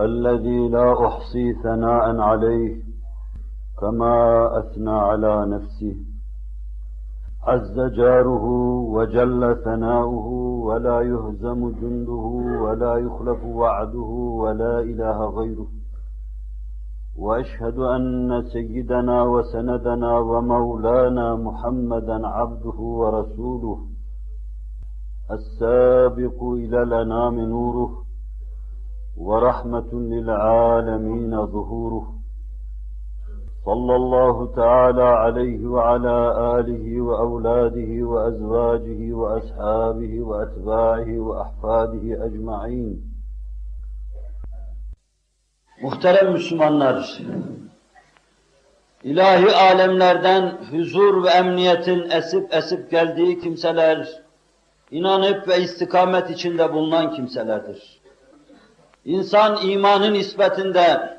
الذي لا أحصي ثناء عليه كما أثنى على نفسه. عز جاره وجل ثناؤه ولا يهزم جنده ولا يخلف وعده ولا إله غيره. وأشهد أن سيدنا وسندنا ومولانا محمدا عبده ورسوله السابق إلى الأنام نوره. ورحمه للعالمين ظهوره صلى الله تعالى عليه وعلى اله واولاده وازواجه واصحابه واتباعه واحفاده اجمعين Muhterem Müslümanlar, ilahi alemlerden huzur ve emniyetin esip esip geldiği kimseler, inanıp ve istikamet içinde bulunan kimselerdir. İnsan imanın nispetinde,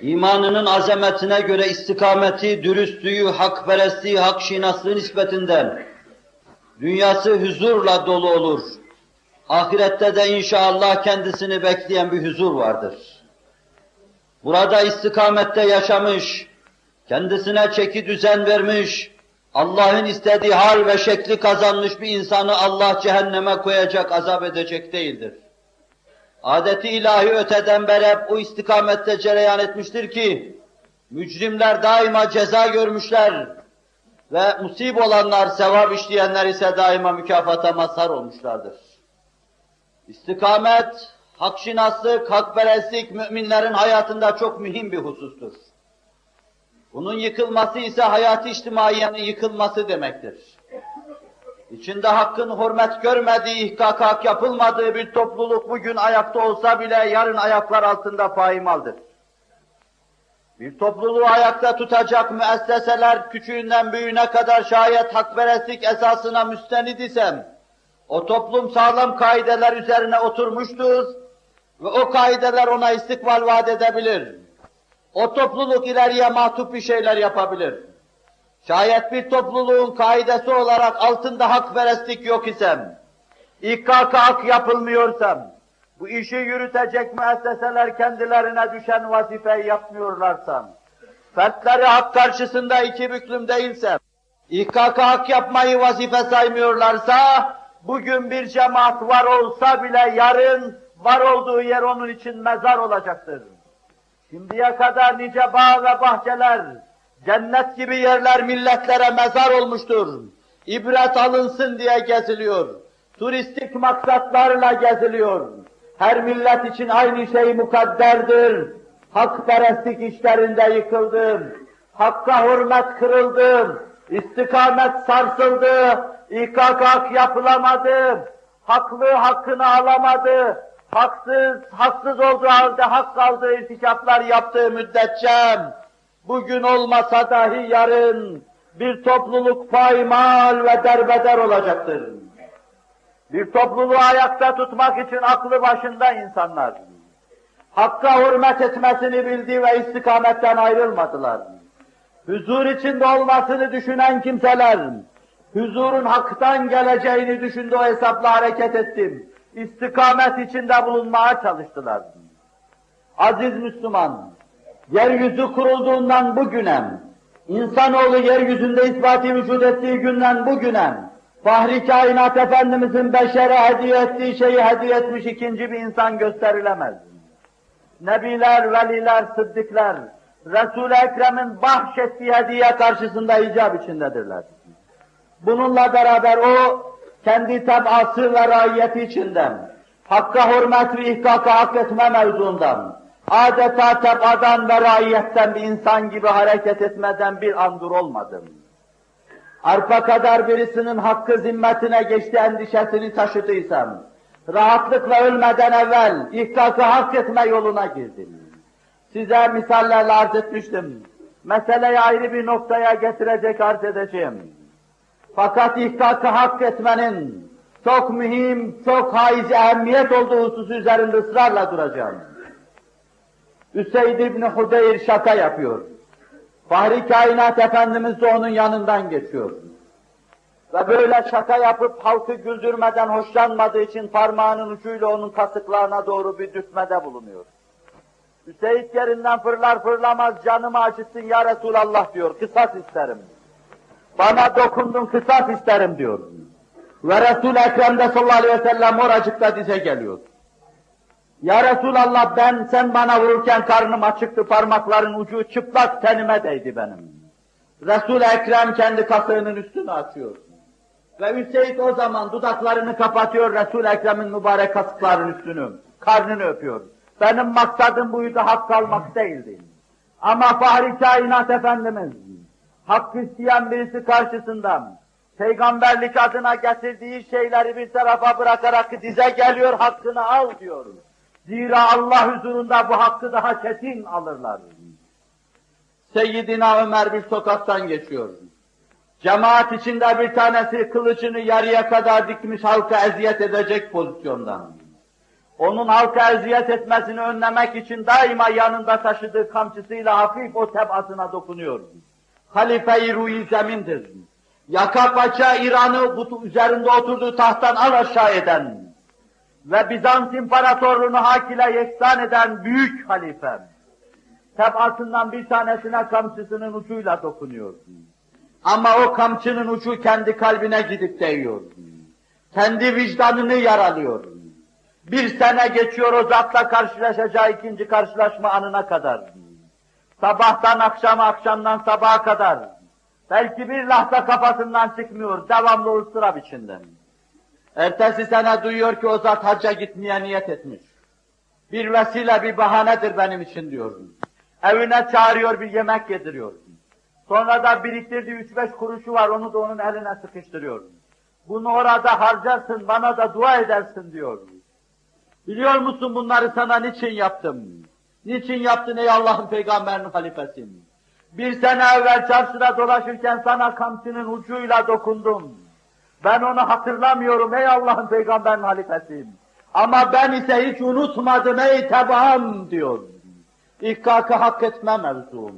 imanının azametine göre istikameti, dürüstlüğü, hakperestliği, hakşinaslığı nispetinde dünyası huzurla dolu olur. Ahirette de inşallah kendisini bekleyen bir huzur vardır. Burada istikamette yaşamış, kendisine çeki düzen vermiş, Allah'ın istediği hal ve şekli kazanmış bir insanı Allah cehenneme koyacak, azap edecek değildir. Adeti ilahi öteden beri o istikamette cereyan etmiştir ki, mücrimler daima ceza görmüşler ve musib olanlar, sevap işleyenler ise daima mükafata mazhar olmuşlardır. İstikamet, hakşinaslık, hakperestlik müminlerin hayatında çok mühim bir husustur. Bunun yıkılması ise hayatı içtimaiyenin yıkılması demektir. İçinde hakkın hürmet görmediği, ihkak yapılmadığı bir topluluk bugün ayakta olsa bile yarın ayaklar altında paymaldır. Bir topluluğu ayakta tutacak müesseseler küçüğünden büyüğüne kadar şayet hakperestlik esasına müstenid isem, o toplum sağlam kaideler üzerine oturmuştur ve o kaideler ona istikbal vaat edebilir. O topluluk ileriye mahtup bir şeyler yapabilir. Şayet bir topluluğun kaidesi olarak altında hakperestlik yok isem, İKK hak yapılmıyorsam, bu işi yürütecek müesseseler kendilerine düşen vazifeyi yapmıyorlarsam, fertleri hak karşısında iki büklüm değilsem, İKK hak yapmayı vazife saymıyorlarsa, bugün bir cemaat var olsa bile yarın var olduğu yer onun için mezar olacaktır. Şimdiye kadar nice bağ ve bahçeler, cennet gibi yerler milletlere mezar olmuştur. İbret alınsın diye geziliyor. Turistik maksatlarla geziliyor. Her millet için aynı şey mukadderdir. Hakperestlik işlerinde yıkıldı. Hakka hürmet kırıldı. İstikamet sarsıldı. İKK yapılamadı. Haklı hakkını alamadı haksız, haksız olduğu halde hak kaldığı irtikaplar yaptığı müddetçe, bugün olmasa dahi yarın bir topluluk paymal ve derbeder olacaktır. Bir topluluğu ayakta tutmak için aklı başında insanlar, hakka hürmet etmesini bildi ve istikametten ayrılmadılar. Huzur içinde olmasını düşünen kimseler, huzurun haktan geleceğini düşündü o hesapla hareket ettim istikamet içinde bulunmaya çalıştılar. Aziz Müslüman, yeryüzü kurulduğundan bugüne, insanoğlu yeryüzünde ispati vücut ettiği günden bugüne, Fahri Kainat Efendimizin beşere hediye ettiği şeyi hediye etmiş ikinci bir insan gösterilemez. Nebiler, veliler, sıddıklar, Resul-i Ekrem'in bahşettiği hediye karşısında icap içindedirler. Bununla beraber o, kendi tabası ve raiyeti içinden, hakka hürmet ve ihkaka hak etme mevzundan, adeta tebadan ve raiyetten bir insan gibi hareket etmeden bir andur olmadım. Arpa kadar birisinin hakkı zimmetine geçti endişesini taşıdıysam, Rahatlıkla ölmeden evvel ihkakı hak etme yoluna girdim. Size misallerle arz etmiştim. Meseleyi ayrı bir noktaya getirecek arz edeceğim. Fakat ihkakı hak etmenin çok mühim, çok haiz ehemmiyet olduğu hususu üzerinde ısrarla duracağım. Üseyd İbni Hudeyr şaka yapıyor. Fahri Kainat Efendimiz de onun yanından geçiyor. Ve böyle şaka yapıp halkı güldürmeden hoşlanmadığı için parmağının ucuyla onun kasıklarına doğru bir dürtmede bulunuyor. Hüseyin yerinden fırlar fırlamaz canımı acıttın ya Resulallah diyor, kısas isterim. Bana dokundun kısas isterim diyor. Ve Resul-i Ekrem de sallallahu aleyhi ve sellem oracıkta dize geliyor. Ya Resulallah ben sen bana vururken karnım açıktı, parmakların ucu çıplak tenime değdi benim. Resul-i Ekrem kendi kasığının üstünü açıyor. Ve Hüseyin o zaman dudaklarını kapatıyor Resul-i Ekrem'in mübarek kasıkların üstünü, karnını öpüyor. Benim maksadım buydu, hak almak değildi. Ama Fahri Kainat Efendimiz, hak isteyen birisi karşısında, peygamberlik adına getirdiği şeyleri bir tarafa bırakarak dize geliyor, hakkını al diyor. Zira Allah huzurunda bu hakkı daha kesin alırlar. Seyyidina Ömer bir sokaktan geçiyor. Cemaat içinde bir tanesi kılıcını yarıya kadar dikmiş halka eziyet edecek pozisyondan. Onun halka eziyet etmesini önlemek için daima yanında taşıdığı kamçısıyla hafif o tebasına dokunuyor. Halife-i Ruhi Zemin'dir. Yaka paça İran'ı üzerinde oturduğu tahttan al aşağı eden ve Bizans İmparatorluğunu hak ile yeksan eden büyük halife. Tebasından bir tanesine kamçısının ucuyla dokunuyor. Ama o kamçının ucu kendi kalbine gidip değiyor. Kendi vicdanını yaralıyor. Bir sene geçiyor o zatla karşılaşacağı ikinci karşılaşma anına kadar. Sabahtan akşama, akşamdan sabaha kadar. Belki bir lahza kafasından çıkmıyor, devamlı ıstırap içinde. Ertesi sene duyuyor ki o zat hacca gitmeye niyet etmiş. Bir vesile, bir bahanedir benim için diyor. Evine çağırıyor, bir yemek yediriyor. Sonra da biriktirdiği üç beş kuruşu var, onu da onun eline sıkıştırıyor. Bunu orada harcarsın, bana da dua edersin diyor. Biliyor musun bunları sana niçin yaptım? Niçin yaptın ey Allah'ın peygamberinin halifesi? Bir sene evvel çarşıda dolaşırken sana kamçının ucuyla dokundum. Ben onu hatırlamıyorum ey Allah'ın peygamberinin halifesi. Ama ben ise hiç unutmadım ey tebaam diyor. İhkakı hak etme mevzum.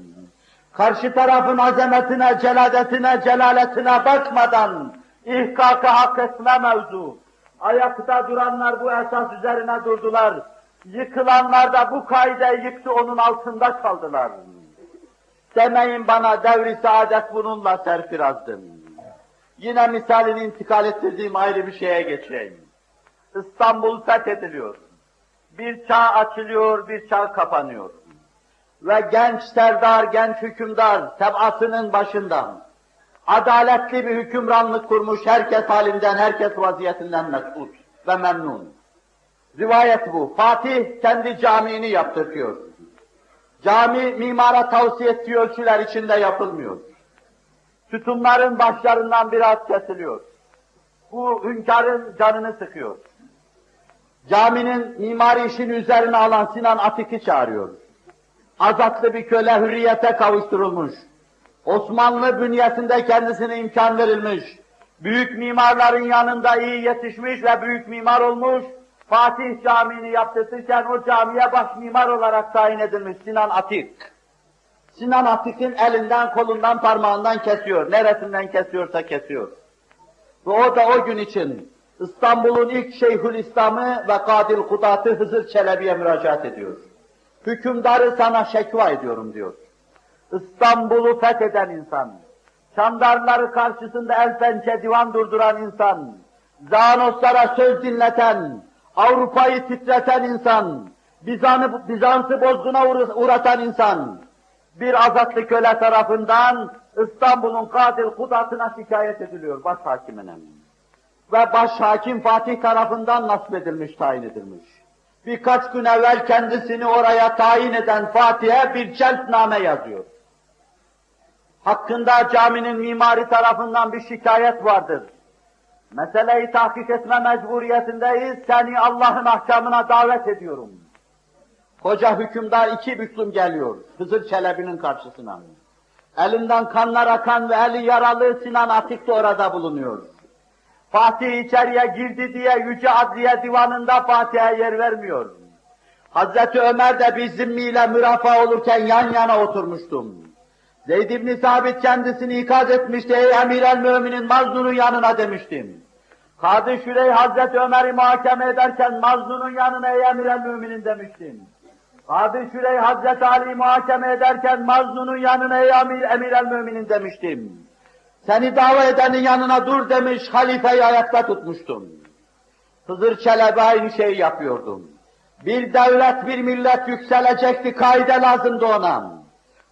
Karşı tarafın azametine, celadetine, celaletine bakmadan ihkakı hak etme mevzu. Ayakta duranlar bu esas üzerine durdular. Yıkılanlar da bu kaideyi yıktı, onun altında kaldılar. Demeyin bana devri saadet bununla serfirazdım. Yine misalini intikal ettirdiğim ayrı bir şeye geçeyim. İstanbul fethediliyor. Bir çağ açılıyor, bir çağ kapanıyor. Ve genç serdar, genç hükümdar tebaasının başından adaletli bir hükümranlık kurmuş, herkes halinden, herkes vaziyetinden mesut ve memnun. Rivayet bu. Fatih kendi camini yaptırtıyor. Cami mimara tavsiye ettiği ölçüler içinde yapılmıyor. Sütunların başlarından biraz kesiliyor. Bu hünkârın canını sıkıyor. Caminin mimari işini üzerine alan Sinan Atik'i çağırıyor. Azatlı bir köle hürriyete kavuşturulmuş. Osmanlı bünyesinde kendisine imkan verilmiş. Büyük mimarların yanında iyi yetişmiş ve büyük mimar olmuş. Fatih Camii'ni yaptırırken o camiye baş mimar olarak tayin edilmiş Sinan Atik. Sinan Atik'in elinden, kolundan, parmağından kesiyor. Neresinden kesiyorsa kesiyor. Ve o da o gün için İstanbul'un ilk Şeyhül İslam'ı ve Kadil Kudat'ı Hızır Çelebi'ye müracaat ediyor. Hükümdarı sana şekva ediyorum diyor. İstanbul'u fetheden insan, Çandarları karşısında el pençe divan durduran insan, Zanoslara söz dinleten, Avrupa'yı titreten insan, Bizans'ı Bizans'ı bozguna uğratan insan, bir azatlı köle tarafından İstanbul'un Kadil Kudat'ına şikayet ediliyor başhakimine. Ve başhakim Fatih tarafından nasip edilmiş, tayin edilmiş. Birkaç gün evvel kendisini oraya tayin eden Fatih'e bir celtname yazıyor. Hakkında caminin mimari tarafından bir şikayet vardır. Meseleyi tahkik etme mecburiyetindeyiz. Seni Allah'ın ahkamına davet ediyorum. Koca hükümdar iki büklüm geliyor Hızır Çelebi'nin karşısına. Elinden kanlar akan ve eli yaralı Sinan Atik de orada bulunuyor. Fatih içeriye girdi diye Yüce Adliye Divanı'nda Fatih'e yer vermiyor. Hazreti Ömer de bir zimmiyle mürafa olurken yan yana oturmuştum. Zeyd ibn Sabit kendisini ikaz etmişti, ey emir el müminin Mazlun'un yanına demiştim. Kadı Şürey Hazreti Ömer'i muhakeme ederken Mazlun'un yanına ey emir el müminin demiştim. Kadı Şürey Hazreti Ali muhakeme ederken Mazlun'un yanına ey emir, emir el müminin demiştim. Seni dava edenin yanına dur demiş, halifeyi ayakta tutmuştum. Hızır Çelebi aynı şeyi yapıyordum. Bir devlet, bir millet yükselecekti, kaide lazımdı ona.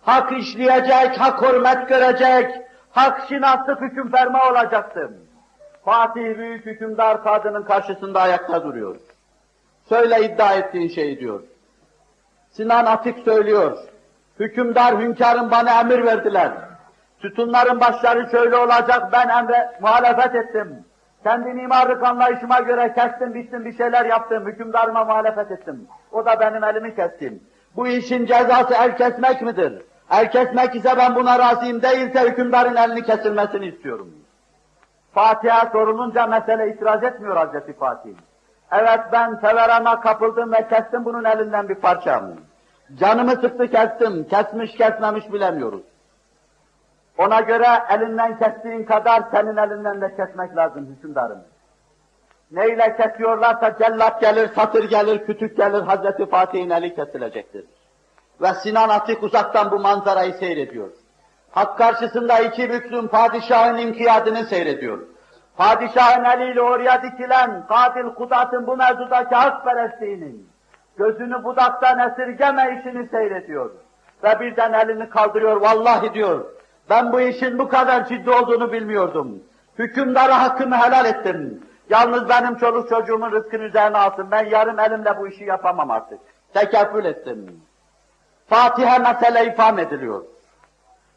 Hak işleyecek, hak hürmet görecek, hak şinaslı hüküm ferma olacaktım. Fatih büyük hükümdar kadının karşısında ayakta duruyor. Söyle iddia ettiğin şeyi diyor. Sinan Atik söylüyor. Hükümdar, hünkârım bana emir verdiler. Sütunların başları şöyle olacak, ben emre muhalefet ettim. Kendi mimarlık anlayışıma göre kestim, bittim, bir şeyler yaptım, hükümdarıma muhalefet ettim. O da benim elimi kestim. Bu işin cezası el kesmek midir? El kesmek ise ben buna razıyım, değilse hükümdarın elini kesilmesini istiyorum. Fatih'e sorulunca mesele itiraz etmiyor Hazreti Fatih. Evet ben severama kapıldım ve kestim bunun elinden bir parça. Canımı sıktı kestim, kesmiş kesmemiş bilemiyoruz. Ona göre elinden kestiğin kadar senin elinden de kesmek lazım hükümdarım. Neyle kesiyorlarsa cellat gelir, satır gelir, kütük gelir, Hazreti Fatih'in eli kesilecektir. Ve Sinan Atik uzaktan bu manzarayı seyrediyor. Hak karşısında iki büklüm padişahın inkiyadını seyrediyor. Padişahın eliyle oraya dikilen katil kudatın bu mevzudaki hakperestliğinin gözünü budaktan esirgeme işini seyrediyor. Ve birden elini kaldırıyor, vallahi diyor, ben bu işin bu kadar ciddi olduğunu bilmiyordum. Hükümdara hakkımı helal ettim. Yalnız benim çoluk çocuğumun rızkını üzerine alsın. Ben yarım elimle bu işi yapamam artık. Tekeffül ettim. Fatih'e mesele ifam ediliyor.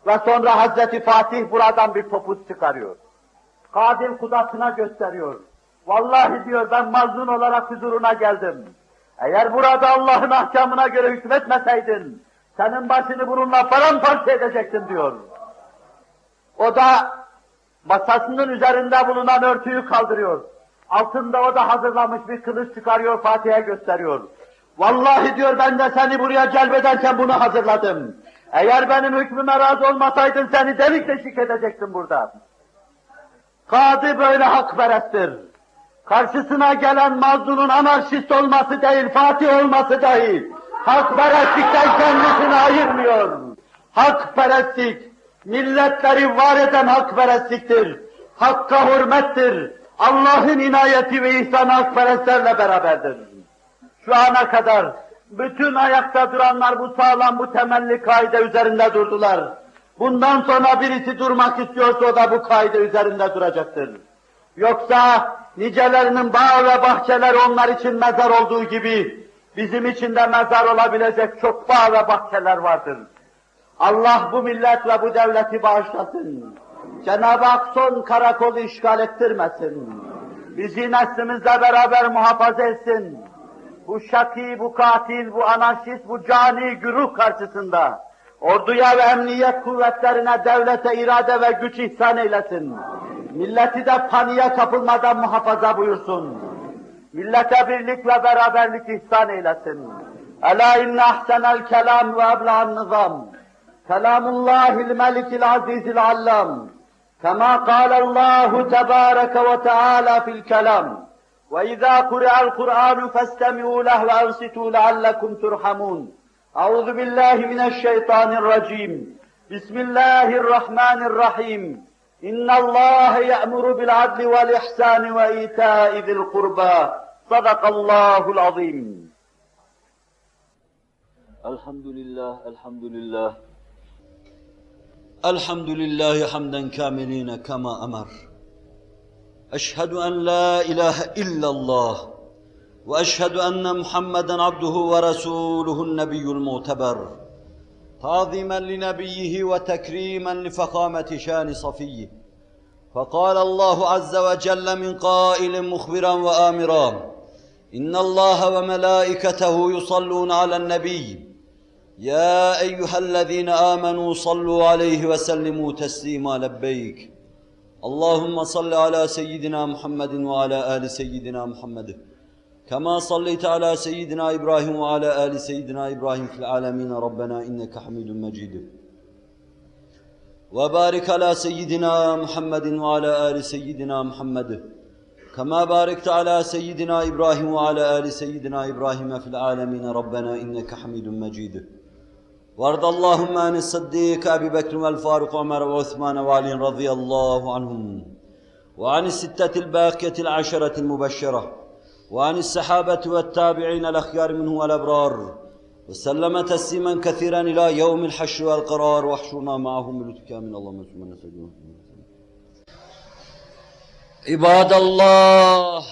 Ve sonra Hazreti Fatih buradan bir topuz çıkarıyor. Kadil kudasına gösteriyor. Vallahi diyor ben mazlum olarak huzuruna geldim. Eğer burada Allah'ın ahkamına göre hükmetmeseydin, senin başını bununla paramparça edecektim diyor. O da masasının üzerinde bulunan örtüyü kaldırıyor. Altında o da hazırlamış bir kılıç çıkarıyor, Fatih'e gösteriyor. Vallahi diyor ben de seni buraya celbederken bunu hazırladım. Eğer benim hükmüme razı olmasaydın seni delik deşik edecektim burada. Kadı böyle hakperesttir. Karşısına gelen mazlunun anarşist olması değil, Fatih olması değil. Hakperestlikten kendisini ayırmıyor. Hakperestlik, milletleri var eden hakperestliktir. Hakka hürmettir. Allah'ın inayeti ve ihsanı hakperestlerle beraberdir. Şu ana kadar bütün ayakta duranlar bu sağlam, bu temelli kaide üzerinde durdular. Bundan sonra birisi durmak istiyorsa o da bu kaide üzerinde duracaktır. Yoksa nicelerinin bağ ve bahçeler onlar için mezar olduğu gibi bizim için de mezar olabilecek çok bağ ve bahçeler vardır. Allah bu millet ve bu devleti bağışlasın. Cenab-ı Hak son karakolu işgal ettirmesin. Bizi neslimizle beraber muhafaza etsin. Bu şaki, bu katil, bu anarşist, bu cani güruh karşısında orduya ve emniyet kuvvetlerine, devlete irade ve güç ihsan eylesin. Milleti de paniğe kapılmadan muhafaza buyursun. Millete birlik ve beraberlik ihsan eylesin. Ela inne ahsenel kelam ve ebla'n nizam. Kelamullahil melikil azizil allam. Kema kâlellâhu tebâreke ve teâlâ fil kelam. وإذا قرأ القرآن فاستمعوا له وأنصتوا لعلكم ترحمون Euzu billahi mineşşeytanirracim. Bismillahirrahmanirrahim. İnna Allah ya'muru bil adli vel ihsani ve ita'i zil kurba. Sadakallahul azim. Elhamdülillah, elhamdülillah. Elhamdülillahi hamden kamilina kama amar. Eşhedü en la ilahe illallah. وأشهد أن محمدا عبده ورسوله النبي المعتبر تعظيما لنبيه وتكريما لفخامة شان صفيه. فقال الله عز وجل من قائل مخبرا وآمرا إن الله وملائكته يصلون على النبي. يا أيها الذين آمنوا صلوا عليه وسلموا تسليما لبيك. اللهم صل على سيدنا محمد وعلى آل سيدنا محمد. كما صليت على سيدنا إبراهيم وعلى آل سيدنا إبراهيم في العالمين. ربنا إنك حميد مجيد. وبارك على سيدنا محمد وعلى آل سيدنا محمد. كما باركت على سيدنا إبراهيم وعلى آل سيدنا إبراهيم في العالمين. ربنا إنك حميد مجيد. وارض اللهم عن الصديق أبي بكر والفاروق وعمر وعثمان وعلي رضي الله عنهم. وعن الستة الباقية العشرة المبشرة. وعن السحابة والتابعين الأخيار منه والأبرار وسلم تسليما كثيرا إلى يوم الحشر والقرار واحشرنا معهم بلطفك من اللهم سبحانه وتعالى İbadallah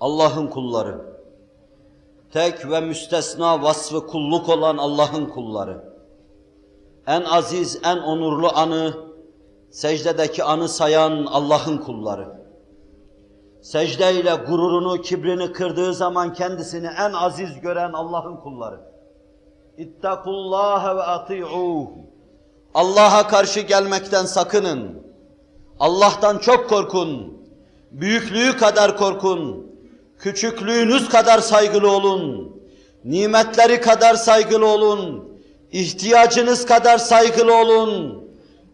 Allah'ın kulları tek ve müstesna vasfı kulluk olan Allah'ın kulları en aziz, en onurlu anı secdedeki anı sayan Allah'ın kulları secdeyle gururunu, kibrini kırdığı zaman kendisini en aziz gören Allah'ın kulları. İttakullaha ve ati'uh. Allah'a karşı gelmekten sakının. Allah'tan çok korkun. Büyüklüğü kadar korkun. Küçüklüğünüz kadar saygılı olun. Nimetleri kadar saygılı olun. İhtiyacınız kadar saygılı olun.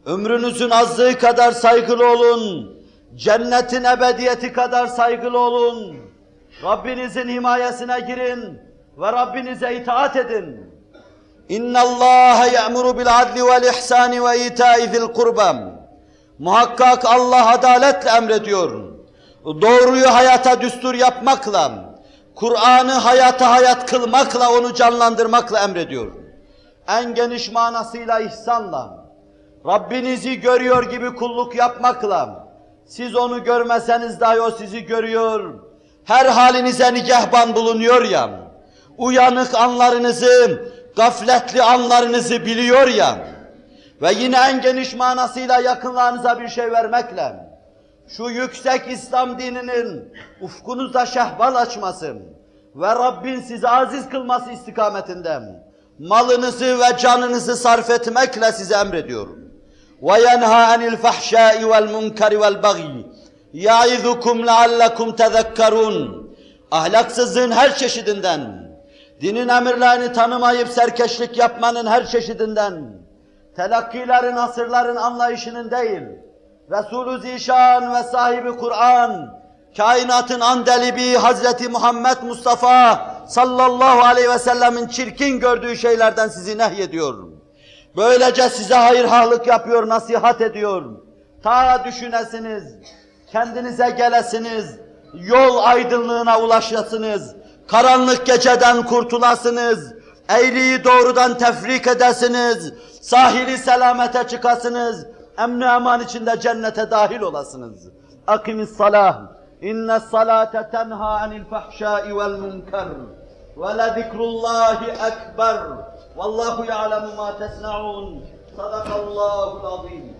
Ömrünüzün azlığı kadar saygılı olun. Cennetin ebediyeti kadar saygılı olun. Rabbinizin himayesine girin ve Rabbinize itaat edin. İnna Allah ya'muru bil adli vel ihsani ve ita'i zil kurbam. Muhakkak Allah adaletle emrediyor. Doğruyu hayata düstur yapmakla, Kur'an'ı hayata hayat kılmakla, onu canlandırmakla emrediyor. En geniş manasıyla ihsanla, Rabbinizi görüyor gibi kulluk yapmakla, siz onu görmeseniz dahi o sizi görüyor. Her halinize nigahban bulunuyor ya. Uyanık anlarınızı, gafletli anlarınızı biliyor ya. Ve yine en geniş manasıyla yakınlarınıza bir şey vermekle. Şu yüksek İslam dininin ufkunuzda şehval açmasın ve Rabbin sizi aziz kılması istikametinde malınızı ve canınızı sarf etmekle size emrediyorum. وَيَنْهَا عَنِ الْفَحْشَاءِ وَالْمُنْكَرِ وَالْبَغْيِ يَعِذُكُمْ لَعَلَّكُمْ تَذَكَّرُونَ Ahlaksızlığın her çeşidinden, dinin emirlerini tanımayıp serkeşlik yapmanın her çeşidinden, telakkilerin, asırların anlayışının değil, Resulü Zişan ve sahibi Kur'an, kainatın andelibi Hazreti Muhammed Mustafa sallallahu aleyhi ve sellemin çirkin gördüğü şeylerden sizi nehyediyorum. Böylece size hayırhalık yapıyor, nasihat ediyor. Ta düşünesiniz, kendinize gelesiniz, yol aydınlığına ulaşasınız, karanlık geceden kurtulasınız, eğriyi doğrudan tefrik edesiniz, sahili selamete çıkasınız, emni eman içinde cennete dahil olasınız. Akimis salah, inne salate tenha anil fahşai vel münker, ve ekber, والله يعلم ما تصنعون. صدق الله العظيم.